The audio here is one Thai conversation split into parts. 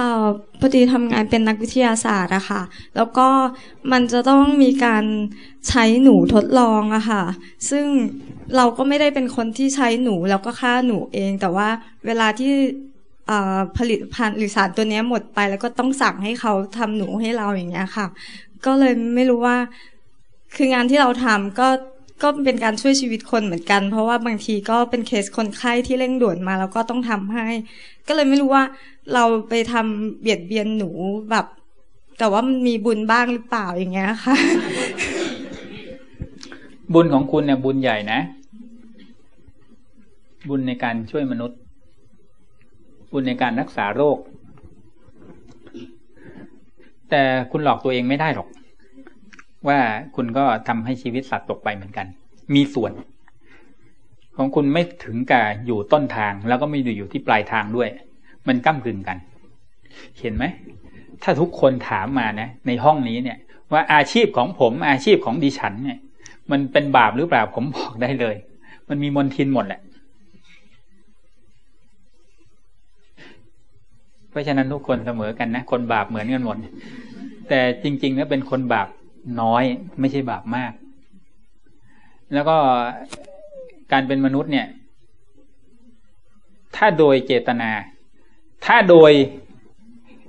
ออพอดีทำงานเป็นนักวิทยาศาสตร์อะค่ะ แล้วก็มันจะต้องมีการใช้หนูทดลองอะค่ะ ซึ่งเราก็ไม่ได้เป็นคนที่ใช้หนูแล้วก็ฆ่าหนูเอง แต่ว่าเวลาที่ผลิตภัณฑ์หรือสารตัวนี้หมดไป แล้วก็ต้องสั่งให้เขาทำหนูให้เราอย่างเงี้ยค่ะ ก็เลยไม่รู้ว่าคืองานที่เราทำก็ ก็เป็นการช่วยชีวิตคนเหมือนกัน เพราะว่าบางทีก็เป็นเคสคนไข้ที่เร่งด่วนมาแล้วก็ต้องทำให้ ก็เลยไม่รู้ว่าเราไปทำเบียดเบียนหนูแบบ แต่ว่ามันมีบุญบ้างหรือเปล่าอย่างเงี้ยค่ะ บุญของคุณเนี่ยบุญใหญ่นะ บุญในการช่วยมนุษย์ บุญในการรักษาโรค แต่คุณหลอกตัวเองไม่ได้หรอก ว่าคุณก็ทำให้ชีวิตสัตว์ตกไปเหมือนกัน มีส่วน ของคุณไม่ถึงกับอยู่ต้นทาง แล้วก็ไม่อยู่ที่ปลายทางด้วย มันก้ากึ่งกัน เห็นไหม ถ้าทุกคนถามมานะ ในห้องนี้เนี่ย ว่าอาชีพของผมอาชีพของดิฉันเนี่ย มันเป็นบาปหรือเปล่าผมบอกได้เลย มันมีมนทินหมดแหละเพราะฉะนั้นทุกคนเสมอกันนะ คนบาปเหมือนกันหมด แต่จริงๆแล้วเป็นคนบาป น้อยไม่ใช่บาปมาก แล้วก็การเป็นมนุษย์เนี่ย ถ้าโดยเจตนา ถ้าโดย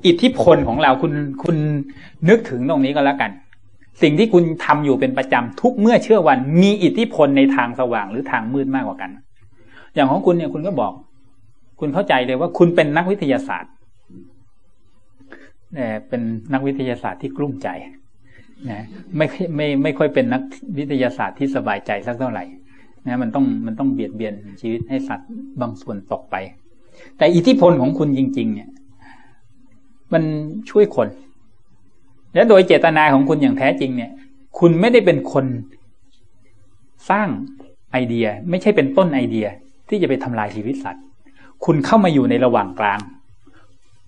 อิทธิพลของเราคุณคุณนึกถึงตรงนี้ก็แล้วกัน สิ่งที่คุณทำอยู่เป็นประจำทุกเมื่อเชื่อวัน มีอิทธิพลในทางสว่างหรือทางมืดมากกว่ากัน อย่างของคุณเนี่ยคุณก็บอก คุณเข้าใจเลยว่าคุณเป็นนักวิทยาศาสตร์แต่ยเป็นนักวิทยาศาสตร์ที่กลุ้มใจ นะไม่ไม่ไม่ค่อยเป็นนักวิทยาศาสตร์ที่สบายใจสักเท่าไหร่นะมันต้องมันต้องเบียดเบียนชีวิตให้สัตว์บางส่วนตกไป แต่อิทธิพลของคุณจริง ๆ เนี่ย มันช่วยคน และโดยเจตนาของคุณอย่างแท้จริงเนี่ย คุณไม่ได้เป็นคนสร้างไอเดีย ไม่ใช่เป็นต้นไอเดียที่จะไปทำลายชีวิตสัตว์ คุณเข้ามาอยู่ในระหว่างกลาง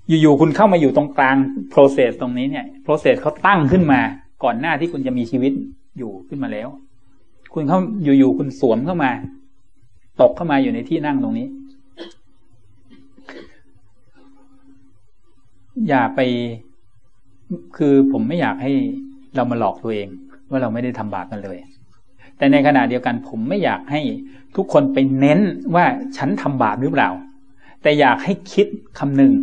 อยู่ๆคุณเข้ามาอยู่ตรงกลาง process ตรงนี้เนี่ย process เขาตั้งขึ้นมา ก่อนหน้าที่คุณจะมีชีวิตอยู่ขึ้นมาแล้ว คุณเข้าอยู่ๆคุณสวมเข้ามา ตกเข้ามาอยู่ในที่นั่งตรงนี้ อย่าไป คือผมไม่อยากให้เรามาหลอกตัวเอง ว่าเราไม่ได้ทำบาปกันเลย แต่ในขณะเดียวกันผมไม่อยากให้ทุกคนไปเน้นว่าฉันทำบาปหรือเปล่า แต่อยากให้คิดคำหนึ่ง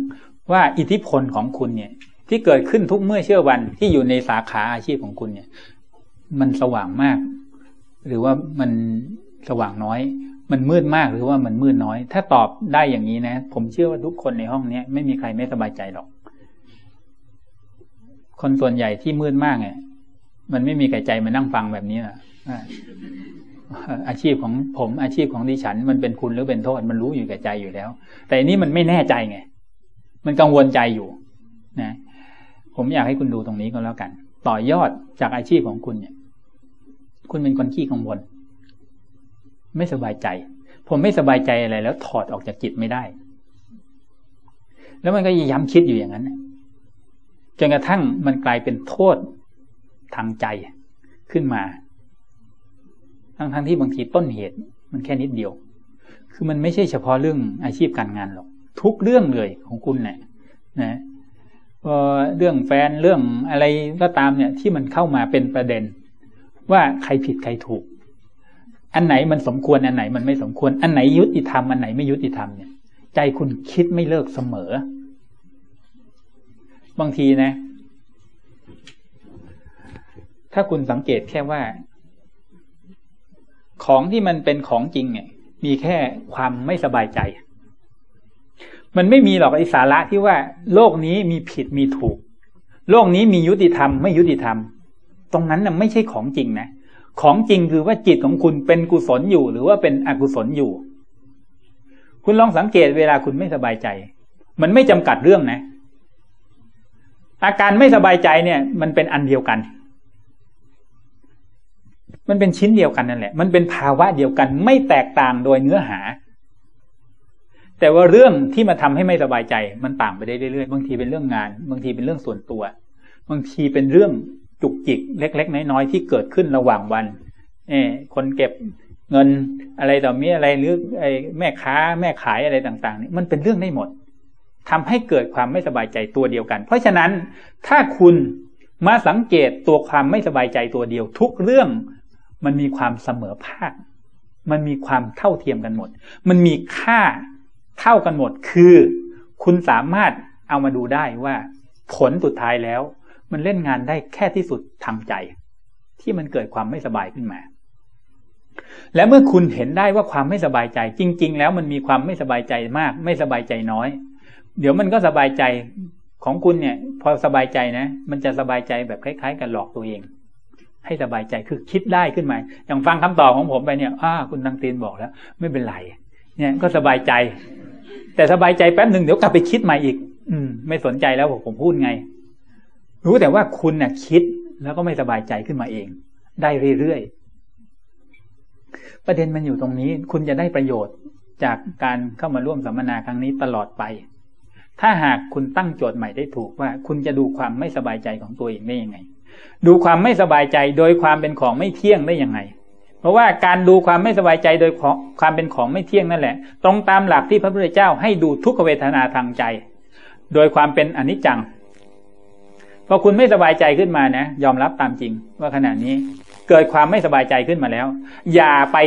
ว่าอิทธิพลของคุณเนี่ย ที่เกิดขึ้นทุกเมื่อเชื่อวันที่อยู่ในสาขาอาชีพของคุณเนี่ย มันสว่างมาก หรือว่ามันสว่างน้อย มันมืดมากหรือว่ามันมืดน้อย ถ้าตอบได้อย่างนี้นะ ผมเชื่อว่าทุกคนในห้องนี้ไม่มีใครไม่สบายใจหรอก คนส่วนใหญ่ที่มืดมากเนี่ยมันไม่มีใครใจมานั่งฟังแบบนี้นะอาชีพของผมอาชีพของดิฉัน มันเป็นคุณหรือเป็นโทษมันรู้อยู่แกับใจอยู่แล้ว แต่อันี้มันไม่แน่ใจไง มันกังวลใจอยู่ นะ ผมอยากให้คุณดูตรงนี้ก็แล้วกัน ต่อยอดจากอาชีพของคุณเนี่ย คุณเป็นคนขี้กังวล ไม่สบายใจ ผมไม่สบายใจอะไรแล้วถอดออกจากจิตไม่ได้ แล้วมันก็ย้ำคิดอยู่อย่างนั้นจนกระทั่งมันกลายเป็นโทษทางใจขึ้นมา ทั้งทั้งที่บางทีต้นเหตุ มันแค่นิดเดียว คือมันไม่ใช่เฉพาะเรื่องอาชีพการงานหรอก ทุกเรื่องเลยของคุณเนี่ยนะ เรื่องแฟนเรื่องอะไรก็ตามเนี่ยที่มันเข้ามาเป็นประเด็น ว่าใครผิดใครถูก อันไหนมันสมควรอันไหนมันไม่สมควร อันไหนยุติธรรมอันไหนไม่ยุติธรรมเนี่ย ใจคุณคิดไม่เลิกเสมอ บางทีนะ ถ้าคุณสังเกตแค่ว่า ของที่มันเป็นของจริงเนี่ยมีแค่ความไม่สบายใจ มันไม่มีหรอกไอสาระที่ว่า โลกนี้มีผิดมีถูก โลกนี้มียุติธรรมไม่ยุติธรรม ตรงนั้นน่ะไม่ใช่ของจริงนะของจริงคือว่าจิตของคุณเป็นกุศลอยู่ หรือว่าเป็นอกุศลอยู่ คุณลองสังเกตเวลาคุณไม่สบายใจ มันไม่จำกัดเรื่องนะ อาการไม่สบายใจเนี่ย มันเป็นอันเดียวกัน มันเป็นชิ้นเดียวกันนั่นแหละ มันเป็นภาวะเดียวกัน ไม่แตกต่างโดยเนื้อหา แต่ว่าเรื่องที่มาทำให้ไม่สบายใจมันต่างไปได้เรื่อยๆ บางทีเป็นเรื่องงาน บางทีเป็นเรื่องส่วนตัว บางทีเป็นเรื่องจุกจิกเล็ก ๆ น้อยๆที่เกิดขึ้นระหว่างวันเอคนเก็บเงินอะไรต่อมีอะไรหรือไอ้แม่ค้าแม่ขายอะไรต่างๆนี่มันเป็นเรื่องได้หมดทำให้เกิดความไม่สบายใจตัวเดียวกัน เพราะฉะนั้นถ้าคุณมาสังเกตตัวความไม่สบายใจตัวเดียว ทุกเรื่องมันมีความเสมอภาค มันมีความเท่าเทียมกันหมด มันมีค่า เท่ากันหมดคือ คุณสามารถเอามาดูได้ว่า ผลสุดท้ายแล้ว มันเล่นงานได้แค่ที่สุดทางใจ ที่มันเกิดความไม่สบายขึ้นมา และเมื่อคุณเห็นได้ว่าความไม่สบายใจ จริง ๆ แล้วมันมีความไม่สบายใจมาก ไม่สบายใจน้อย เดี๋ยวมันก็สบายใจของคุณเนี่ย พอสบายใจนะ มันจะสบายใจแบบคล้าย ๆ กันหลอกตัวเอง ให้สบายใจคือคิดได้ขึ้นมา อย่างฟังคำตอบของผมไปเนี่ย อ้าคุณตังตีนบอกแล้ว ไม่เป็นไร เนี่ยก็สบายใจ แต่สบายใจแป๊บหนึ่งเดี๋ยวกลับไปคิดใหม่อีก อืม ไม่สนใจแล้วผมพูดไง รู้แต่ว่าคุณน่ะ คิดแล้วก็ไม่สบายใจขึ้นมาเอง ได้เรื่อยๆประเด็นมันอยู่ตรงนี้ คุณจะได้ประโยชน์จากการเข้ามาร่วมสัมมนาครั้งนี้ตลอดไป ถ้าหากคุณตั้งโจทย์ใหม่ได้ถูกว่า คุณจะดูความไม่สบายใจของตัวเองได้ยังไง ดูความไม่สบายใจโดยความเป็นของไม่เที่ยงได้ยังไง เพราะว่าการดูความไม่สบายใจโดยความเป็นของไม่เที่ยงนั่นแหละ ตรงตามหลักที่พระพุทธเจ้าให้ดูทุกขเวทนาทางใจ โดยความเป็นอนิจจังพอคุณไม่สบายใจขึ้นมานะ ยอมรับตามจริง ว่าขณะนี้เกิดความไม่สบายใจขึ้นมาแล้ว อย่าไป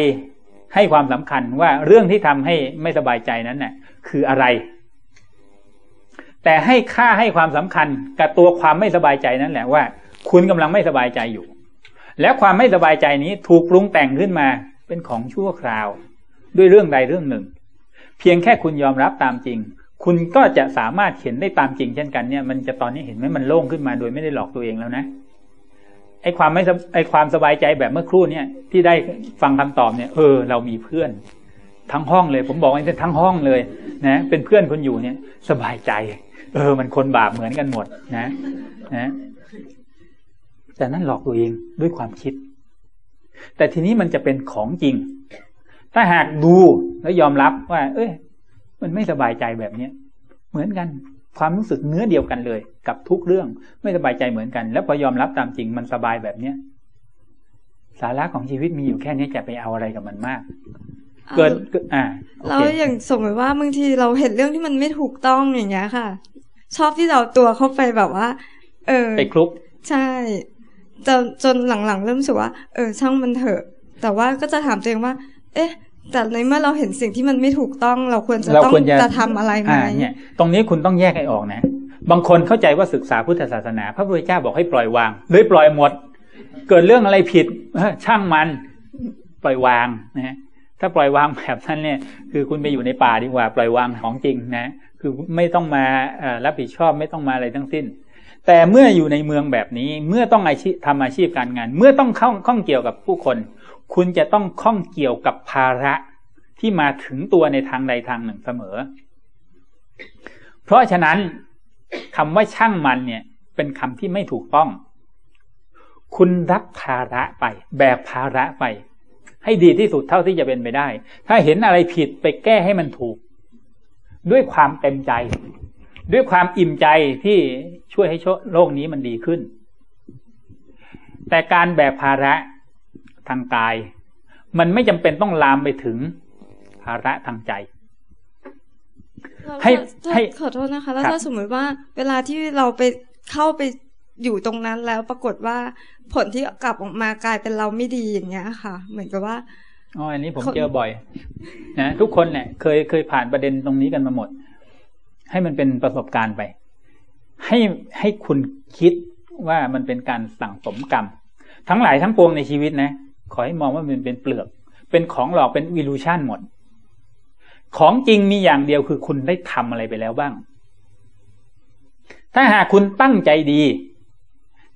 ให้ความสำคัญว่าเรื่องที่ทำให้ไม่สบายใจนั้นน่ะ คืออะไร แต่ให้ค่าให้ความสำคัญกับตัวความไม่สบายใจนั่นแหละว่า คุณกำลังไม่สบายใจอยู่ และความไม่สบายใจนี้ถูกปรุงแต่งขึ้นมาเป็นของชั่วคราว ด้วยเรื่องใดเรื่องหนึ่ง เพียงแค่คุณยอมรับตามจริง คุณก็จะสามารถเห็นได้ตามจริง เช่นกันเนี่ยมันจะตอนนี้เห็นไหมมันโล่งขึ้นมาโดยไม่ได้หลอกตัวเองแล้วนะไอ้ความไม่ไอ้ความสบายใจแบบเมื่อครู่เนี่ยที่ได้ฟังคำตอบเนี่ยเออเรามีเพื่อน ทั้งห้องเลย ผมบอกว่าทั้งห้องเลยนะเป็นเพื่อนคนอยู่เนี่ย สบายใจ เออ มันคนบาปเหมือนกันหมดนะนะ แต่นั่นหลอกตัวเองด้วยความคิด แต่ทีนี้มันจะเป็นของจริง ถ้าหากดูแล้วยอมรับว่า เอ้ย มันไม่สบายใจแบบเนี้ยเหมือนกันความรู้สึกเนื้อเดียวกันเลย กับทุกเรื่องไม่สบายใจเหมือนกัน แล้วพอยอมรับตามจริงมันสบายแบบเนี้ยสาระของชีวิตมีอยู่แค่นี้จะไปเอาอะไรกับมันมาก เกิดอ่าแล้วอย่างสมมติว่าบางทีเราเห็นเรื่องที่มันไม่ถูกต้องอย่างเงี้ยค่ะ ชอบที่เราตัวเข้าไปแบบว่า เออไปคลุก ใช่ จนจนหลังๆ เริ่มรู้สึกว่า เออช่างมันเถอะ แต่ว่าก็จะถามตัวเองว่า เอ๊ะแต่ในเมื่อเราเห็นสิ่งที่มันไม่ถูกต้องเราควรจะต้องจะทำอะไรไหมเนี่ย ตรงนี้คุณต้องแยกให้ออกนะ บางคนเข้าใจว่าศึกษาพุทธศาสนา พระพุทธเจ้าบอกให้ปล่อยวางเลยปล่อยหมด เกิดเรื่องอะไรผิดช่างมันปล่อยวางนะฮะถ้าปล่อยวางแบบนั้นเนี่ย คือคุณไปอยู่ในป่าดีกว่า ปล่อยวางของจริงนะ คือไม่ต้องมารับผิดชอบไม่ต้องมาอะไรทั้งสิ้น แต่เมื่ออยู่ในเมืองแบบนี้ เมื่อต้องอาชีพทำอาชีพการงาน เมื่อต้องข้องข้องเกี่ยวกับผู้คน คุณจะต้องข้องเกี่ยวกับภาระที่มาถึงตัวในทางใดทางหนึ่งเสมอ เพราะฉะนั้นคำว่าช่างมันเนี่ย เป็นคำที่ไม่ถูกต้อง คุณรับภาระไปแบกภาระไป ให้ดีที่สุดเท่าที่จะเป็นไปได้ ถ้าเห็นอะไรผิดไปแก้ให้มันถูก ด้วยความเต็มใจ ด้วยความอิ่มใจที่ช่วยให้โลกนี้มันดีขึ้น แต่การแบกภาระทางกาย มันไม่จำเป็นต้องลามไปถึงภาระทางใจให้ให้ขอโทษนะคะ แล้วถ้าสมมติว่าเวลาที่เราไปเข้าไปอยู่ตรงนั้นแล้วปรากฏว่าผลที่กลับออกมากลายเป็นเราไม่ดีอย่างเงี้ยค่ะ เหมือนกับว่าอ๋ออันนี้ผมเจอบ่อย นะทุกคนเนี่ยเคยเคยผ่านประเด็นตรงนี้กันมาหมด ให้มันเป็นประสบการณ์ไป ให้ให้คุณคิดว่ามันเป็นการสั่งสมกรรม ทั้งหลายทั้งปวงในชีวิตนะ ขอให้มองว่ามันเป็นเปลือก เป็นของหลอกเป็นวิลูชันหมด ของจริงมีอย่างเดียวคือคุณได้ทำอะไรไปแล้วบ้าง ถ้าหากคุณตั้งใจดี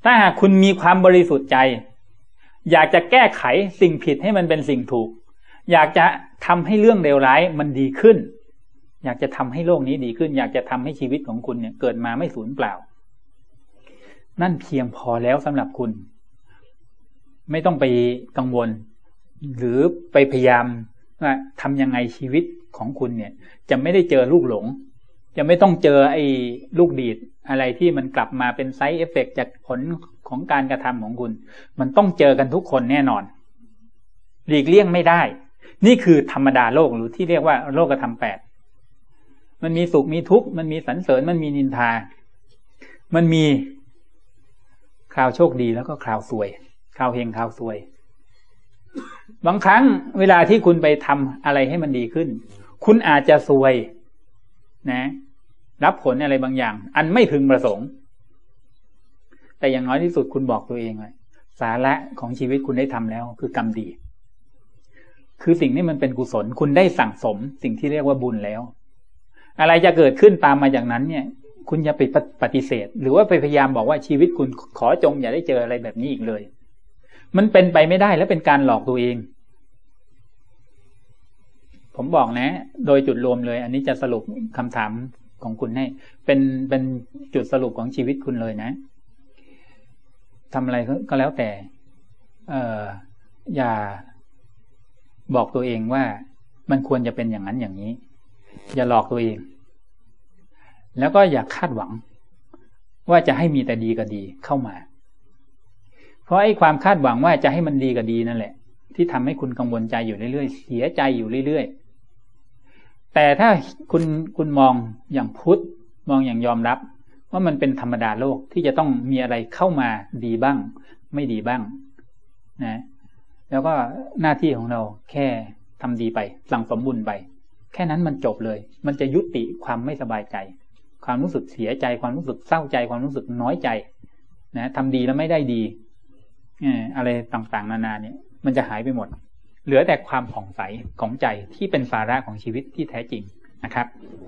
ถ้าหากคุณมีความบริสุทธิ์ใจ อยากจะแก้ไขสิ่งผิดให้มันเป็นสิ่งถูก อยากจะทำให้เรื่องเลวร้ายมันดีขึ้น อยากจะทำให้โลกนี้ดีขึ้น อยากจะทำให้ชีวิตของคุณเนี่ย เกิดมาไม่สูญเปล่า นั่นเพียงพอแล้วสำหรับคุณ ไม่ต้องไปกังวล หรือไปพยายามว่าทำยังไงชีวิตของคุณเนี่ย จะไม่ได้เจอลูกหลง จะไม่ต้องเจอไอ้ลูกดีดอะไรที่มันกลับมาเป็นไซด์เอฟเฟกจากผลของการกระทำของคุณ มันต้องเจอกันทุกคนแน่นอน หลีกเลี่ยงไม่ได้ นี่คือธรรมดาโลกหรือที่เรียกว่าโลกกระทำแปด มันมีสุขมีทุกข์มันมีสรรเสริญมันมีนินทา มันมีคราวโชคดีแล้วก็คราวสวยคราวเฮงคราวสวย บางครั้งเวลาที่คุณไปทำอะไรให้มันดีขึ้น คุณอาจจะสวย นะ รับผลอะไรบางอย่าง อันไม่พึงประสงค์ แต่อย่างน้อยที่สุดคุณบอกตัวเองเลยสาระของชีวิตคุณได้ทำแล้ว คือกรรมดี คือสิ่งนี้มันเป็นกุศล คุณได้สั่งสม สิ่งที่เรียกว่าบุญแล้ว อะไรจะเกิดขึ้นตามมาอย่างนั้นเนี่ย คุณอย่าไปปฏิเสธ หรือว่าไปพยายามบอกว่าชีวิตคุณขอจงอย่าได้เจออะไรแบบนี้อีกเลย มันเป็นไปไม่ได้และเป็นการหลอกตัวเอง ผมบอกนะ โดยจุดรวมเลย อันนี้จะสรุปคำถามของคุณให้ เป็นเป็นจุดสรุปของชีวิตคุณเลยนะทำอะไรก็แล้วแต่ เอออย่าบอกตัวเองว่ามันควรจะเป็นอย่างนั้นอย่างนี้ อย่าหลอกตัวเอง แล้วก็อย่าคาดหวัง ว่าจะให้มีแต่ดีกับดีเข้ามา เพราะไอ้ความคาดหวังว่าจะให้มันดีกับดีนั่นแหละ ที่ทำให้คุณกังวลใจอยู่เรื่อยๆ เสียใจอยู่เรื่อยๆ แต่ถ้าคุณคุณมองอย่างพุทธมองอย่างยอมรับ ว่ามันเป็นธรรมดาโลกที่จะต้องมีอะไรเข้ามาดีบ้าง ไม่ดีบ้าง นะ แล้วก็หน้าที่ของเราแค่ทำดีไป สั่งสมบุญไป แค่นั้นมันจบเลย มันจะยุติความไม่สบายใจ ความรู้สึกเสียใจ ความรู้สึกเศร้าใจ ความรู้สึกน้อยใจ นะทำดีแล้วไม่ได้ดีอะไรต่างๆ นานาเนี่ย มันจะหายไปหมด เหลือแต่ความผ่องใสของใจที่เป็นสาระของชีวิตที่แท้จริงนะครับ